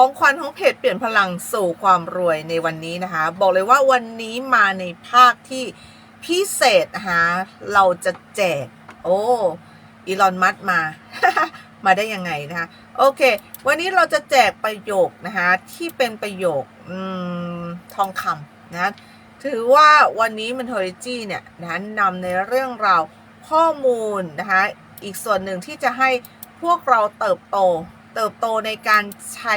ของขวัญของเพจเปลี่ยนพลังสู่ความรวยในวันนี้นะคะ บอกเลยว่าวันนี้มาในภาคที่พิเศษนะคะเราจะแจก โอ้อีลอนมัสมา มาได้ยังไงนะคะโอเค วันนี้เราจะแจกประโยคนะคะที่เป็นประโยคอทองคำนะถือว่าวันนี้มันโทรจีเนี่ยนะนำในเรื่องราวข้อมูลนะคะอีกส่วนหนึ่งที่จะให้พวกเราเติบโต เติบโตในการใช้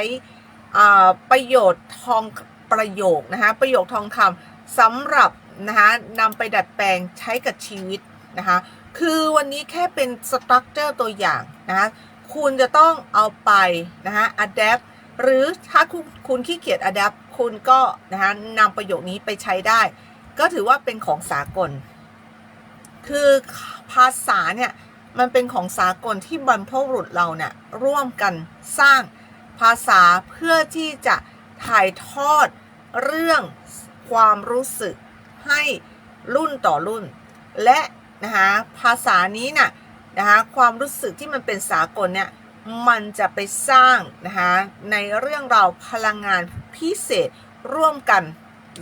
ประโยชน์ทองประโยคนะคะประโยคทองคำสำหรับนะคะนำไปดัดแปลงใช้กับชีวิตนะคะคือวันนี้แค่เป็นสตรัคเจอร์ตัวอย่างนะคะคุณจะต้องเอาไปนะคะ adapt หรือถ้าคุณคุณขี้เกียจ adapt คุณก็นะคะนำประโยคนี้ไปใช้ได้ ก็ถือว่าเป็นของสากล คือภาษาเนี่ย มันเป็นของสากลที่บรรพบุรุษเราเนี่ยร่วมกันสร้างภาษาเพื่อที่จะถ่ายทอดเรื่องความรู้สึกให้รุ่นต่อรุ่น และนะคะภาษานี้น่ะนะคะความรู้สึกที่มันเป็นสากลเนี่ยมันจะไปสร้างนะคะในเรื่องราวพลังงานพิเศษร่วมกัน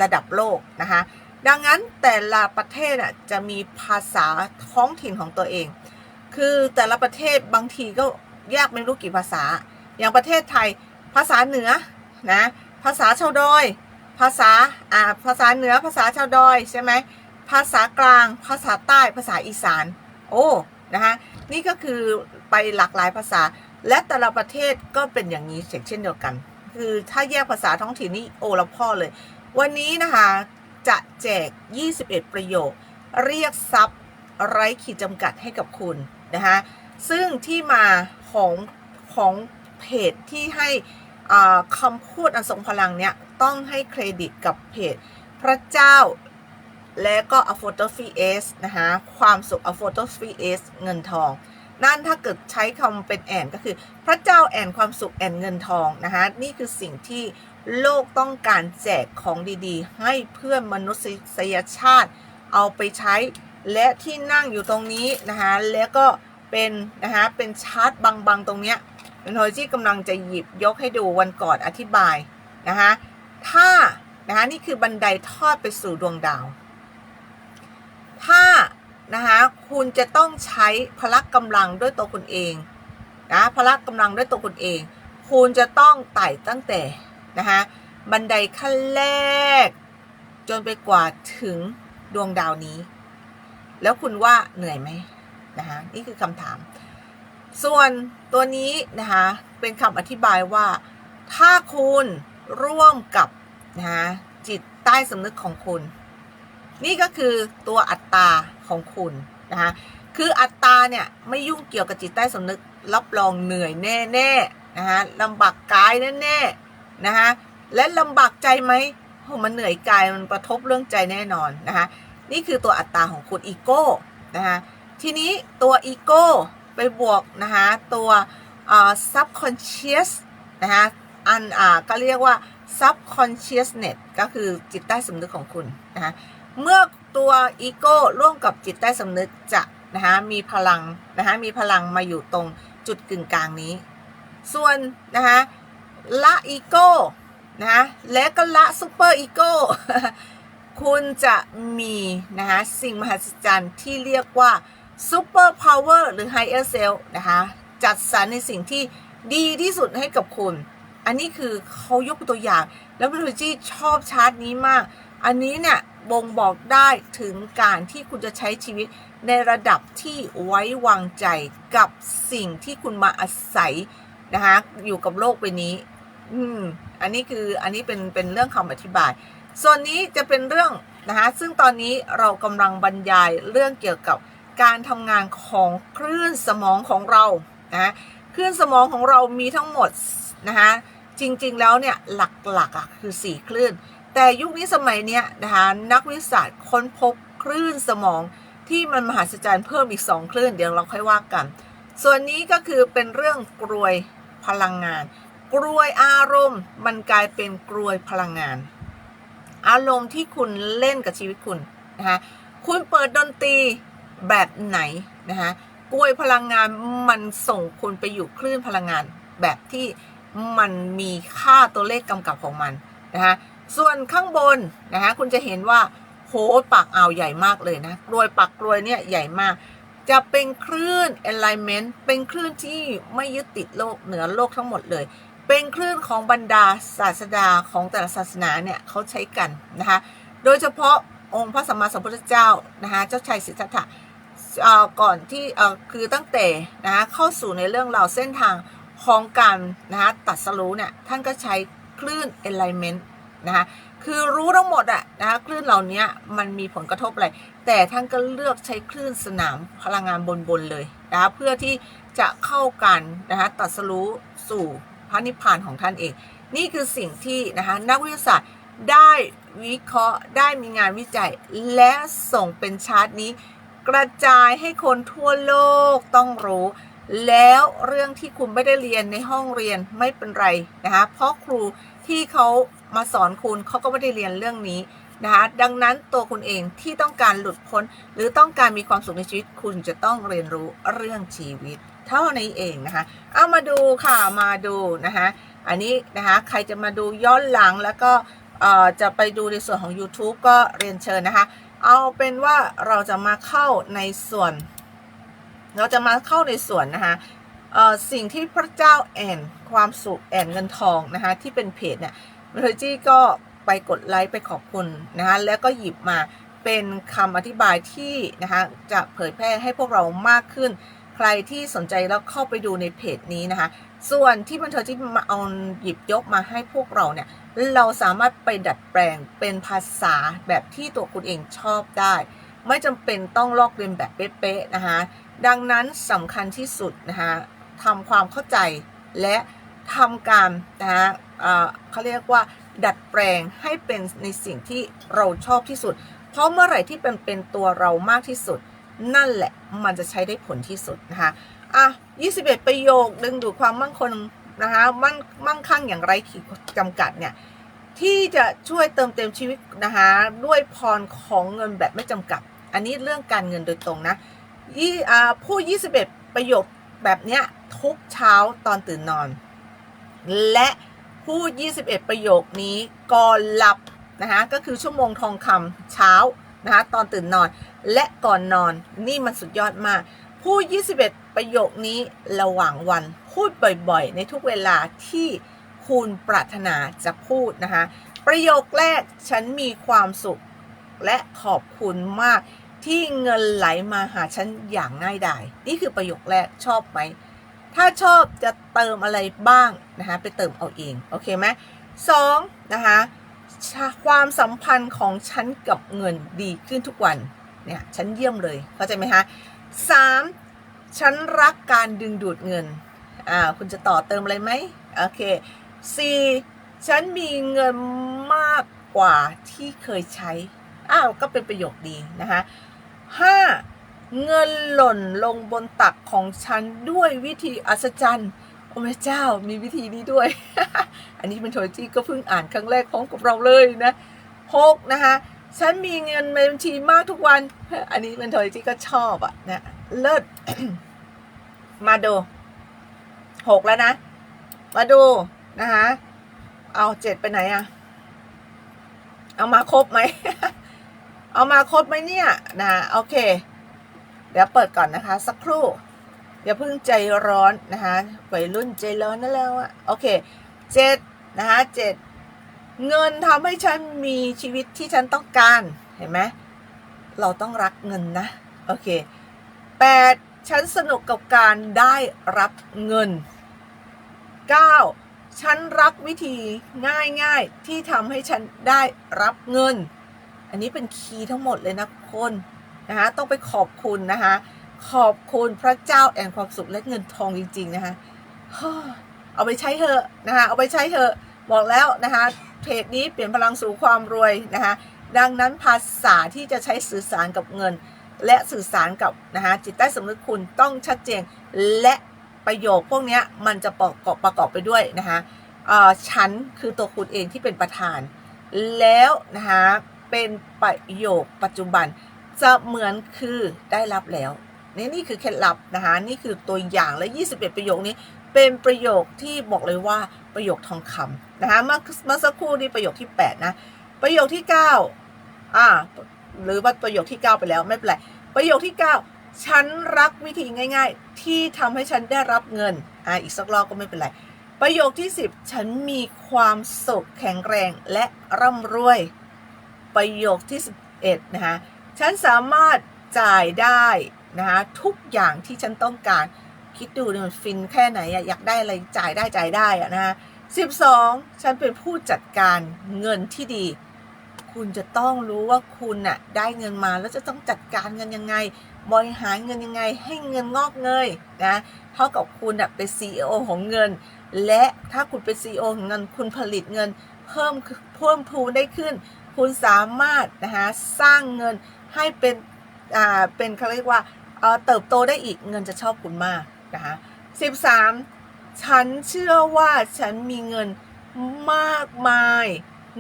ระดับโลกนะคะดังนั้นแต่ละประเทศน่ะจะมีภาษาท้องถิ่นของตัวเอง คือแต่ละประเทศบางทีก็แยกไม่รู้กี่ภาษา อย่างประเทศไทยภาษาเหนือนะภาษาชาวดอย ภาษาอ่าภาษาเหนือภาษาชาวดอยใช่ไหมภาษากลาง ภาษาใต้ภาษาอีสาน โอ้นะคะนี่ก็คือไปหลากหลายภาษา และแต่ละประเทศก็เป็นอย่างนี้เช่นเดียวกัน คือถ้าแยกภาษาท้องถิ่นนี่โอละพ่อเลย วันนี้นะคะจะแจก 21 ประโยค เรียกทรัพย์ ไร้ขีดจำกัดให้กับคุณนะคะซึ่งที่มาของของเพจที่ให้คำพูดอันทรงพลังเนี่ยต้องให้เครดิตกับเพจพระเจ้าและก็ a p h o t o p h y S นะคะความสุข a p h o t o p h y S เงินทอง นั่นถ้าเกิดใช้คำเป็นแอนก็คือพระเจ้าแอนความสุขแอนเงินทองนะคะนี่คือสิ่งที่โลกต้องการแจกของดีๆ ให้เพื่อนมนุษยชาติเอาไปใช้ และที่นั่งอยู่ตรงนี้นะคะแล้วก็เป็นนะคะเป็นชาร์ตบางๆตรงเนี้ยเป็นโทที่กำลังจะหยิบยกให้ดูวันก่อนอธิบายนะคะถ้านะคะนี่คือบันไดทอดไปสู่ดวงดาว ถ้านะคะคุณจะต้องใช้พละกำลังด้วยตัวคุณเองนะพละกำลังด้วยตัวคุณเอง คุณจะต้องไต่ตั้งแต่นะคะบันไดขั้นแรก จนไปกว่าถึงดวงดาวนี้ แล้วคุณว่าเหนื่อยไหมนะคะนี่คือคำถาม ส่วนตัวนี้นะคะเป็นคำอธิบายว่า ถ้าคุณร่วมกับนะคะจิตใต้สำนึกของคุณ นี่ก็คือตัวอัตตาของคุณนะคะคืออัตตาเนี่ยไม่ยุ่งเกี่ยวกับจิตใต้สำนึกรับรองเหนื่อยแน่ๆนะคะลำบากกายแน่ๆนะคะและลำบากใจไหมโหมันเหนื่อยกายมันกระทบเรื่องใจแน่นอนนะคะ นี่คือตัวอัตตาของคุณอีโก้นะคะทีนี้ตัวอีโก้ไปบวกนะคะตัวอ่า subconscious นะคะอันอ่าก็เรียกว่า subconsciousness ก็คือจิตใต้สำนึกของคุณนะคะเมื่อตัวอีโก้ร่วมกับจิตใต้สำนึกจะนะคะมีพลังนะคะมีพลังมาอยู่ตรงจุดกึ่งกลางนี้ ส่วนนะคะละอีโก้นะะและก็ละซูเปอร์อีโก้ คุณจะมีนะคะสิ่งมหัศจรรย์ที่เรียกว่าซูเปอร์พาวเวอร์หรือ Higher Self นะคะจัดสรรในสิ่งที่ดีที่สุดให้กับคุณ อันนี้คือเขายกตัวอย่าง แล้วพิทจีชอบชาร์ตนี้มาก อันนี้เนี่ยบ่งบอกได้ถึงการที่คุณจะใช้ชีวิตในระดับที่ไว้วางใจกับสิ่งที่คุณมาอาศัยนะคะอยู่กับโลกใบนี้ อืม อันนี้คืออันนี้เป็นเป็นเรื่องคำอธิบาย ส่วนนี้จะเป็นเรื่องนะคะซึ่งตอนนี้เรากำลังบรรยายเรื่องเกี่ยวกับการทำงานของคลื่นสมองของเรานะคลื่นสมองของเรามีทั้งหมดนะคะจริงๆแล้วเนี่ยหลักๆอะคือ 4 คลื่น แต่ยุคนี้สมัยเนี้ยนะคะนักวิทยาศาสตร์ค้นพบคลื่นสมองที่มันมหัศจรรย์เพิ่มอีก 2 คลื่นเดี๋ยวเราค่อยว่ากัน ส่วนนี้ก็คือเป็นเรื่องกรวยพลังงาน กรวยอารมณ์มันกลายเป็นกรวยพลังงาน อารมณ์ที่คุณเล่นกับชีวิตคุณนะคะคุณเปิดดนตรีแบบไหนนะคะกลวยพลังงานมันส่งคุณไปอยู่คลื่นพลังงานแบบที่มันมีค่าตัวเลขกำกับของมันนะคะส่วนข้างบนนะคะคุณจะเห็นว่าโหปากอ่าวใหญ่มากเลยนะกรวยปากกรวยเนี่ยใหญ่มาก จะเป็นคลื่น alignment เป็นคลื่นที่ไม่ยึดติดโลกเหนือโลกทั้งหมดเลย เป็นคลื่นของบรรดาศาสดาของแต่ละศาสนาเนี่ยเขาใช้กันนะคะโดยเฉพาะองค์พระสัมมาสัมพุทธเจ้านะคะเจ้าชายสิทธัตถะก่อนที่คือตั้งแต่นะคะเข้าสู่ในเรื่องราวเส้นทางของการนะคะตัดสรู้เนี่ยท่านก็ใช้คลื่น alignment นะคะคือรู้ทั้งหมดอะนะคะคลื่นเหล่านี้มันมีผลกระทบอะไร แต่ท่านก็เลือกใช้คลื่นสนามพลังงานบนๆเลยนะคะเพื่อที่จะเข้ากันนะคะตัดสรู้สู่ พระนิพพานของท่านเอง นี่คือสิ่งที่นะคะนักวิทยาศาสตร์ได้วิเคราะห์ได้มีงานวิจัย และส่งเป็นชาร์ตนี้ กระจายให้คนทั่วโลกต้องรู้ แล้วเรื่องที่คุณไม่ได้เรียนในห้องเรียนไม่เป็นไรนะคะเพราะครูที่เขามาสอนคุณเขาก็ไม่ได้เรียนเรื่องนี้นะคะดังนั้นตัวคุณเองที่ต้องการหลุดพ้น หรือต้องการมีความสุขในชีวิตคุณจะต้องเรียนรู้เรื่องชีวิต เท่านี้เองนะคะ เอามาดูค่ะมาดูนะคะอันนี้นะคะใครจะมาดูย้อนหลังแล้วก็จะไปดูในส่วนของ YouTube ก็เรียนเชิญนะคะ เอาเป็นว่าเราจะมาเข้าในส่วน เราจะมาเข้าในส่วนนะคะสิ่งที่พระเจ้าแอนความสุขแอนเงินทองนะคะที่เป็นเพจเนี่ยเมทจี้ก็ไปกดไลค์ไปขอบคุณนะคะแล้วก็หยิบมาเป็นคำอธิบายที่นะคะจะเผยแพร่ให้พวกเรามากขึ้น ใครที่สนใจแล้วเข้าไปดูในเพจนี้นะคะ ส่วนที่บันเทิงที่มาเอาหยิบยกมาให้พวกเราเนี่ย เราสามารถไปดัดแปลงเป็นภาษาแบบที่ตัวคุณเองชอบได้ ไม่จำเป็นต้องลอกเลียนแบบเป๊ะๆนะคะ ดังนั้นสำคัญที่สุดนะคะทำความเข้าใจและทำการนะคะเเขาเรียกว่า ดัดแปลงให้เป็นในสิ่งที่เราชอบที่สุด เพราะเมื่อไหร่ที่เป็นเป็นตัวเรามากที่สุด นั่นแหละมันจะใช้ได้ผลที่สุดนะคะอะ21 ประโยคดึงดูดความมั่งคงนะคะมั่งมั่งคั่งอย่างไรขีดจำกัดเนี่ยที่จะช่วยเติมเต็มชีวิตนะคะด้วยพรของเงินแบบไม่จำกัด อันนี้เรื่องการเงินโดยตรงนะยี่อ่าพูด21 ประโยคแบบเนี้ยทุกเช้าตอนตื่นนอน และพูด 21 ประโยคนี้ก่อนหลับนะคะก็คือชั่วโมงทองคำเช้านะคะตอนตื่นนอน และก่อนนอนนี่มันสุดยอดมาก พูด 21 ประโยคนี้ระหว่างวัน พูดบ่อยๆ ในทุกเวลาที่คุณปรารถนาจะพูดนะคะ ประโยคแรกฉันมีความสุขและขอบคุณมากที่เงินไหลมาหาฉันอย่างง่ายดายนี่คือประโยคแรกชอบไหม ถ้าชอบจะเติมอะไรบ้างนะคะไปเติมเอาเอง โอเคไหมสองนะคะความสัมพันธ์ของฉันกับเงินดีขึ้นทุกวัน เนี่ยฉันเยี่ยมเลยเข้าใจไหมคะสามฉันรักการดึงดูดเงินอ่าคุณจะต่อเติมอะไรไหมโอเคสี่ฉันมีเงินมากกว่าที่เคยใช้อ้าวก็เป็นประโยคดีนะคะห้าเงินหล่นลงบนตักของฉันด้วยวิธีอัศจรรย์โอ้แม่เจ้ามีวิธีนี้ด้วย อันนี้เป็นโทจีก็เพิ่งอ่านครั้งแรกพร้อมกับเราเลยนะหกนะคะ ฉันมีเงินในบัญชีมากทุกวัน อันนี้เป็นโทยจี้ก็ชอบอะนะเลิศมาดูหกแล้วนะ มาดูนะคะเอาเจ็ดไปไหนอะเอามาครบไหม เอามาครบไหมเนี่ยนะโอเค เดี๋ยวเปิดก่อนนะคะ สักครู่อย่าเพิ่งใจร้อนนะคะวัยรุ่นใจร้อนนั่นแล้วอะโอเคเจ็ดนะคะเจ็ด เงินทำให้ฉันมีชีวิตที่ฉันต้องการเห็นไหมเราต้องรักเงินนะ โอเคแปดฉันสนุกกับการได้รับเงินเก้าฉันรักวิธีง่ายๆ ที่ทำให้ฉันได้รับเงิน อันนี้เป็นคีย์ทั้งหมดเลยนะคนนะคะต้องไปขอบคุณนะคะขอบคุณพระเจ้าแห่งความสุขและเงินทองจริง ๆ นะคะเอาไปใช้เถอะนะคะเอาไปใช้เถอะบอกแล้วนะคะ เพจนี้เปลี่ยนพลังสู่ความรวยนะคะดังนั้นภาษาที่จะใช้สื่อสารกับเงิน และสื่อสารกับนะคะจิตใต้สำนึกคุณต้องชัดเจน และประโยคพวกนี้มันจะประกอบประกอบไปด้วยนะคะฉันคือตัวคุณเองที่เป็นประธาน แล้วนะคะเป็นประโยคปัจจุบันจะเหมือนคือได้รับแล้วนี่นี่คือเคล็ดลับนะคะนี่คือตัวอย่างและ 21 ประโยคนี้เป็นประโยคที่บอกเลยว่าประโยคทองคำนะคะเมื่อเมื่อสักครู่นี้ประโยคที่ 8 นะ ประโยคที่ 9 อ่า หรือว่าประโยคที่ 9 ไปแล้วไม่เป็นไรประโยคที่ 9 ฉันรักวิธีง่าย ๆ ที่ทำให้ฉันได้รับเงินอ่าอีกสักรอบก็ไม่เป็นไรประโยคที่ 10 ฉันมีความสุขแข็งแรงและร่ำรวย ประโยคที่ 11 นะคะ ฉันสามารถจ่ายได้นะคะทุกอย่างที่ฉันต้องการ คิดดูเนี่ยมันฟินแค่ไหนอะอยากได้อะไรจ่ายได้จ่ายได้อะนะฮะสิบสองฉันเป็นผู้จัดการเงินที่ดี คุณจะต้องรู้ว่าคุณน่ะได้เงินมาแล้วจะต้องจัดการเงินยังไง บริหารเงินยังไง ให้เงินงอกเงยนะเท่ากับคุณน่ะเป็น CEO ของเงิน และถ้าคุณเป็น CEO ของเงิน คุณผลิตเงิน เพิ่มเพิ่มพูนได้ขึ้น คุณสามารถนะคะสร้างเงินให้เป็นอ่าเป็นเขาเรียกว่าเอ่อเติบโตได้อีกเงินจะชอบคุณมาก นะคะสิบสามฉันเชื่อว่าฉันมีเงินมากมาย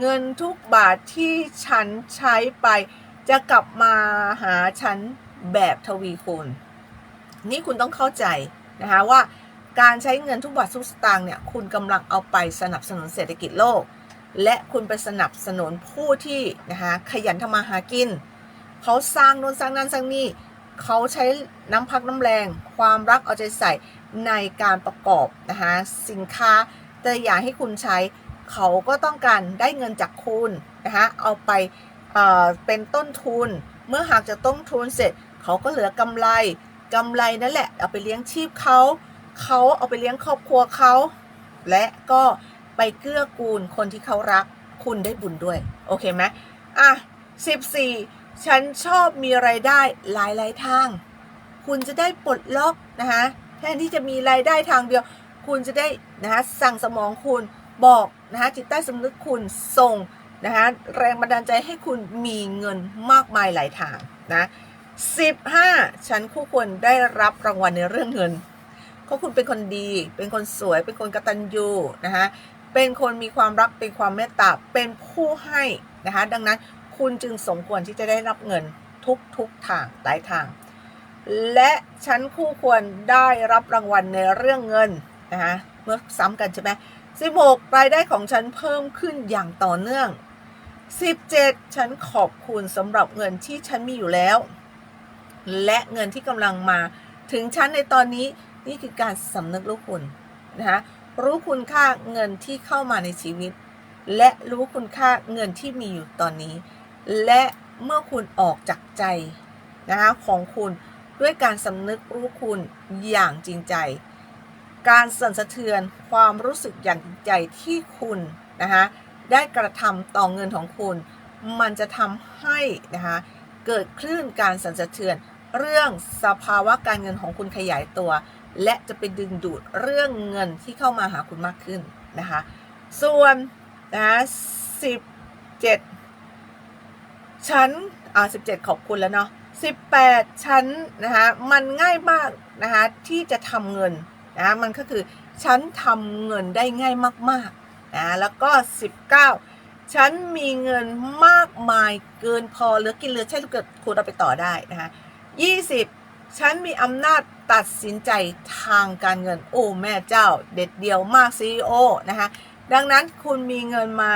เงินทุกบาทที่ฉันใช้ไป จะกลับมาหาฉันแบบทวีคูณนี่คุณต้องเข้าใจนะคะว่าการใช้เงินทุกบาททุกสตางค์เนี่ยคุณกำลังเอาไปสนับสนุนเศรษฐกิจโลก และคุณไปสนับสนุนผู้ที่นะคะขยันทำมาหากินเขาสร้างโน่นสร้างนั่นสร้างนี่ เขาใช้น้ำพักน้ำแรง ความรักเอาใจใส่ในการประกอบนะคะสินค้าแต่อยากให้คุณใช้เขาก็ต้องการได้เงินจากคุณนะคะเอาไปเเป็นต้นทุน เมื่อหากจะต้นทุนเสร็จ เขาก็เหลือกำไรกำไรนั่นแหละเอาไปเลี้ยงชีพเขาเขาเอาไปเลี้ยงครอบครัวเขาและก็ไปเกื้อกูลคนที่เขารักคุณได้บุญด้วย โอเคไหมอะ14 ฉันชอบมีไรายได้หลายหลายทาง คุณจะได้ปลดล็อกนะคะแทนที่จะมีรายได้ทางเดียว คุณจะได้นะคะสั่งสมองคุณบอกนะคะจิตใต้สำนึกคุณส่งนะคะแรงบันดาลใจให้คุณมีเงินมากมายหลายทางนะ15 ฉันคู่ควรได้รับรางวัลในเรื่องเงินเพราะคุณเป็นคนดี เป็นคนสวย เป็นคนกตัญญูนะคะเป็นคนมีความรักเป็นความเมตตาเป็นผู้ให้นะคะดังนั้น คุณจึงสมควรที่จะได้รับเงินทุกทุกทางหลายทาง และฉันคู่ควรได้รับรางวัลในเรื่องเงินนะคะเมื่อซ้ำกันใช่ไหม16รายได้ของฉันเพิ่มขึ้นอย่างต่อเนื่อง 17 ฉันขอบคุณสำหรับเงินที่ฉันมีอยู่แล้ว และเงินที่กำลังมาถึงฉันในตอนนี้นี่คือการสำนึกรู้คุณนะคะรู้คุณค่าเงินที่เข้ามาในชีวิต และรู้คุณค่าเงินที่มีอยู่ตอนนี้ และเมื่อคุณออกจากใจนะคะของคุณด้วยการสำนึกรู้คุณอย่างจริงใจ การสั่นสะเทือนความรู้สึกอย่างจริงใจที่คุณนะคะได้กระทำต่อเงินของคุณ มันจะทำให้นะคะเกิดคลื่นการสั่นสะเทือน เรื่องสภาวะการเงินของคุณขยายตัว และจะไปดึงดูดเรื่องเงินที่เข้ามาหาคุณมากขึ้นนะคะส่วนนะสิบเจ็ด ชั้นอ่าสิบเจ็ดขอบคุณแล้วเนาะสิบแปดชั้นนะคะมันง่ายมากนะคะที่จะทำเงินนะมันก็คือฉันทำเงินได้ง่ายมากๆนะแล้วก็สิบเก้าฉันมีเงินมากมายเกินพอเหลือกินเหลือใช้เกิดคุณเอาไปต่อได้นะคะยี่สิบฉันมีอำนาจตัดสินใจทางการเงินโอ้แม่เจ้า เด็ดเดียวมาก CEO นะคะดังนั้นคุณมีเงินมา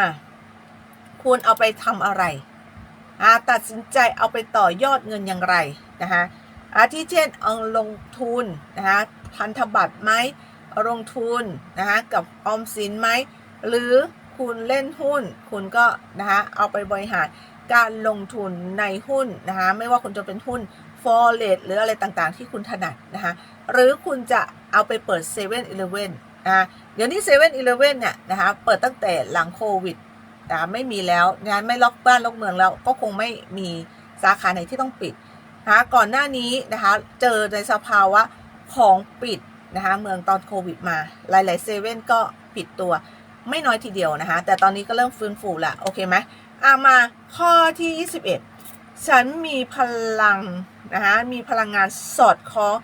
คุณเอาไปทำอะไร ตัดสินใจเอาไปต่อยอดเงินอย่างไรนะคะอาทิเช่นเอาลงทุนนะคะพันธบัตรไหมลงทุนนะคะกับออมสินไหมหรือคุณเล่นหุ้น คุณก็นะคะเอาไปบริหารการลงทุนในหุ้นนะคะไม่ว่าคุณจะเป็นหุ้น forex หรืออะไรต่างๆ ที่คุณถนัดนะคะหรือคุณจะเอาไปเปิด7 e เ e ่ e อเนะเดี๋ยวนี้7 e เ e ่ e อเนี่ยนะคะเปิดตั้งแต่หลังโควิด นะไม่มีแล้วงานไม่ล็อกบ้านล็อกเมืองแล้ว ก็คงไม่มีสาขาไหนที่ต้องปิดนะคะก่อนหน้านี้นะคะเจอในสภาวะของปิดนะคะเมืองตอนโควิดมาหลายๆเซเว่นก็ปิดตัวไม่น้อยทีเดียวนะคะแต่ตอนนี้ก็เริ่มฟื้นฟูละโอเคไหมอะมาข้อที่ 21 ฉันมีพลังนะคะมีพลังงานสอดคล้อง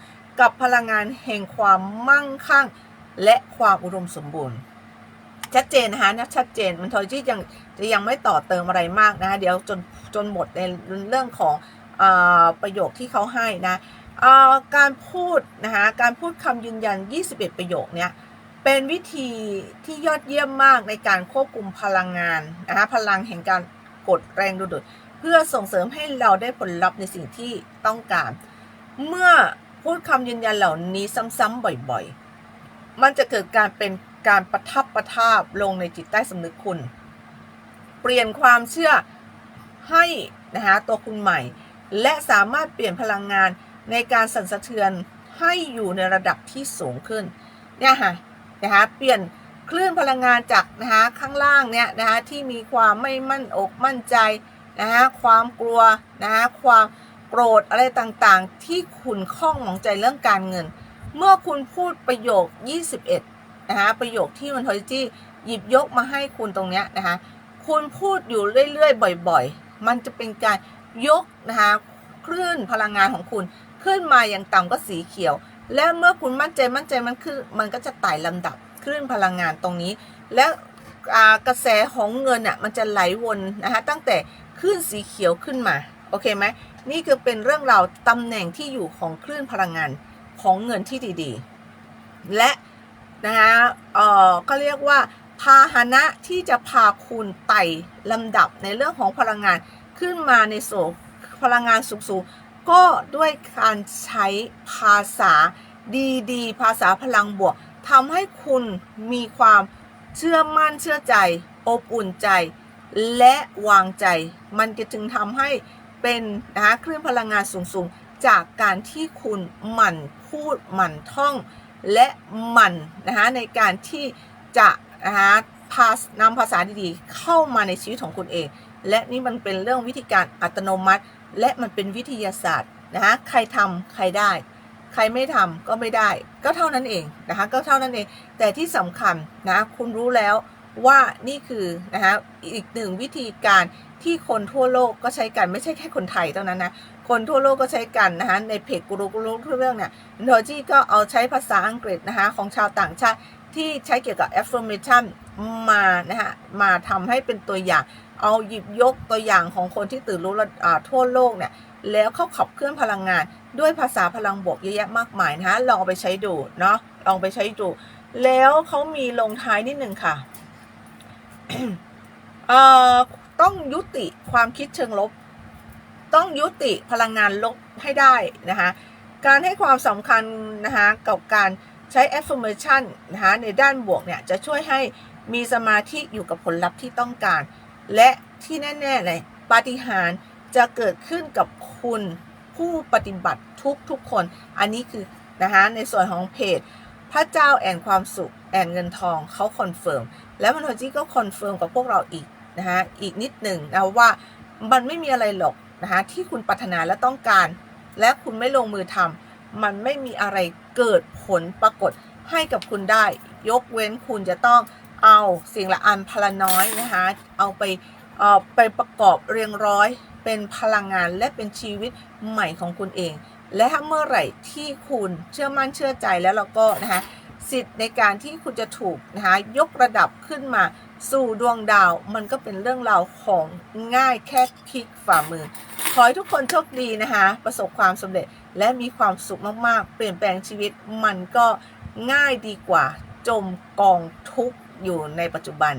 กับพลังงานแห่งความมั่งคั่ง และความอุดมสมบูรณ์ ชัดเจนนะคะนะชัดเจนมันทอยที่ยังจะยังไม่ต่อเติมอะไรมากนะะเดี๋ยวจนจนหมดในเรื่องของอประโยคที่เขาให้นะการพูดนะคะการพูดคำยืนยัน 21 ประโยคเนี้ยเป็นวิธีที่ยอดเยี่ยมมากในการควบคุมพลังงานนะคะพลังแห่งการกดแรงดูดดเพื่อส่งเสริมให้เราได้ผลลัพธ์ในสิ่งที่ต้องการ เมื่อพูดคำยืนยันเหล่านี้ซ้ำๆบ่อยๆ มันจะเกิดการเป็น การประทับประทาบลงในจิตใต้สำนึกคุณ เปลี่ยนความเชื่อให้นะคะตัวคุณใหม่ และสามารถเปลี่ยนพลังงานในการสั่นสะเทือนให้อยู่ในระดับที่สูงขึ้นเนี่ยค่ะนะคะเปลี่ยนคลื่นพลังงานจากนะคะข้างล่างเนี่ยนะคะที่มีความไม่มั่นอกมั่นใจนะคะความกลัวนะคะความโกรธอะไรต่างๆ ที่คุณข้องหมองใจเรื่องการเงิน เมื่อคุณพูดประโยค 21 นะคะประโยคที่มันทอยจี้หยิบยกมาให้คุณตรงเนี้ยนะคะคุณพูดอยู่เรื่อยๆ บ่อย ๆ มันจะเป็นการยกนะคะคลื่นพลังงานของคุณขึ้นมาอย่างต่ำก็สีเขียว และเมื่อคุณมั่นใจมั่นใจมันคือมันก็จะไต่ลำดับคลื่นพลังงานตรงนี้ และกระแสของเงินอะมันจะไหลวนนะคะตั้งแต่คลื่นสีเขียวขึ้นมาโอเคไหมนี่คือเป็นเรื่องราวตำแหน่งที่อยู่ของคลื่นพลังงานของเงินที่ดีๆ และ นะคะเอ่อก็เรียกว่าพาหนะที่จะพาคุณไต่ลำดับในเรื่องของพลังงานขึ้นมาในโสพลังงานสูงๆก็ด้วยการใช้ภาษาดีๆ ภาษาพลังบวกทำให้คุณมีความเชื่อมั่นเชื่อใจ อบอุ่นใจ และวางใจ มันจะจึงทำให้เป็นนะคะคลื่นพลังงานสูงๆ จากการที่คุณหมั่นพูดหมั่นท่อง และมันนะคะในการที่จะนะคะพานำภาษาดีๆ เข้ามาในชีวิตของคุณเอง และนี่มันเป็นเรื่องวิธีการอัตโนมัติ และมันเป็นวิทยาศาสตร์นะคะใครทำใครได้ ใครไม่ทำก็ไม่ได้ ก็เท่านั้นเองนะคะก็เท่านั้นเอง แต่ที่สำคัญนะคุณรู้แล้วว่านี่คือนะคะอีกหนึ่งวิธีการที่คนทั่วโลกก็ใช้กันไม่ใช่แค่คนไทยเท่านั้นนะ คนทั่วโลกก็ใช้กันนะคะในเพจกูรูกูรูทุกเรื่องเนี่ยโดยที่ก็เอาใช้ภาษาอังกฤษนะคะของชาวต่างชาติที่ใช้เกี่ยวกับ affirmation มานะคะมาทำให้เป็นตัวอย่าง เอาหยิบยกตัวอย่างของคนที่ตื่นรู้ระอ่าทั่วโลกเนี่ยแล้วเขาขับเคลื่อนพลังงาน ด้วยภาษาพลังบวกเยอะแยะมากมายนะคะลองเอาไปใช้ดูเนาะลองไปใช้ดู แล้วเขามีลงท้ายนิดหนึ่งค่ะเอ่อต้องยุติความคิดเชิงลบ ต้องยุติพลังงานลบให้ได้นะคะการให้ความสำคัญนะคะกับการใช้ affirmation นะคะในด้านบวกเนี่ยจะช่วยให้มีสมาธิอยู่กับผลลัพธ์ที่ต้องการ และที่แน่ๆเลยปาฏิหาริย์จะเกิดขึ้นกับคุณผู้ปฏิบัติทุกทุกๆคน อันนี้คือนะคะในส่วนของเพจ พระเจ้าแอนความสุขแอนเงินทองเขาคอนเฟิร์มแล้วมันโทจิก็คอนเฟิร์มกับพวกเราอีกนะคะอีกนิดหนึ่งนะว่ามันไม่มีอะไรหรอก นะคะที่คุณปรารถนาและต้องการ และคุณไม่ลงมือทำมันไม่มีอะไรเกิดผลปรากฏให้กับคุณได้ ยกเว้นคุณจะต้องเอาสิ่งละอันพละน้อยนะคะเอาไปเอ่อไปประกอบเรียงร้อยเป็นพลังงานและเป็นชีวิตใหม่ของคุณเอง และเมื่อไหร่ที่คุณเชื่อมั่นเชื่อใจแล้วเราก็นะคะสิทธิ์ในการที่คุณจะถูกนะคะยกระดับขึ้นมาสู่ดวงดาว มันก็เป็นเรื่องราวของง่ายแค่คลิกฝ่ามือ อให้ทุกคนโชคดีนะคะ ประสบความสำเร็จและมีความสุขมากๆ เปลี่ยนแปลงชีวิตมันก็ง่ายดีกว่า จมกองทุกข์อยู่ในปัจจุบัน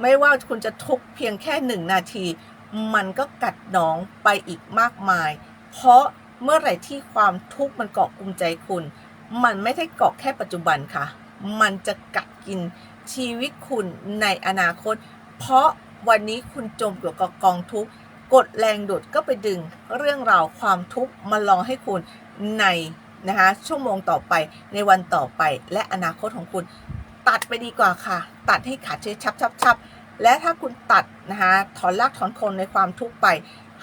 ไม่ว่าคุณจะทุกข์เพียงแค่หนึ่งนาที มันก็กัดหนองไปอีกมากมาย เพราะเมื่อไหร่ที่ความทุกข์มันเกาะกลุ่มใจคุณ มันไม่ได้เกาะแค่ปัจจุบันค่ะ มันจะกัดกินชีวิตคุณในอนาคต เพราะวันนี้คุณจมอยู่กับกองทุกข์ กดแรงดูดก็ไปดึงเรื่องราวความทุกข์มาลองให้คุณในนะคะชั่วโมงต่อไปในวันต่อไปและอนาคตของคุณ ตัดไปดีกว่าค่ะ ตัดให้ขาดเชยชับชับชับและถ้าคุณตัดนะคะถอนรากถอนโคนในความทุกข์ไป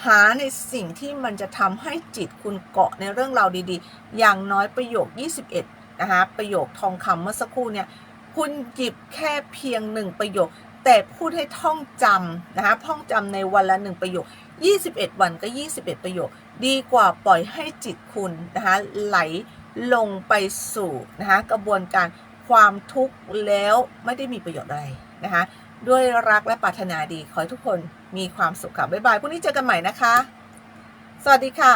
หาในสิ่งที่มันจะทำให้จิตคุณเกาะในเรื่องราวดีๆ อย่างน้อยประโยค 21นะคะประโยคทองคำเมื่อสักครู่เนี่ยคุณหยิบแค่เพียงหนึ่งประโยค แต่พูดให้ท่องจำนะคะท่องจำในวันละหนึ่งประโยค 21 วันก็ 21 ประโยค ดีกว่าปล่อยให้จิตคุณนะคะไหลลงไปสู่นะคะกระบวนการความทุกข์แล้วไม่ได้มีประโยชน์อะไรนะคะด้วยรักและปรารถนาดีขอให้ทุกคนมีความสุขค่ะบ๊ายบายพรุ่งนี้เจอกันใหม่นะคะ สวัสดีค่ะ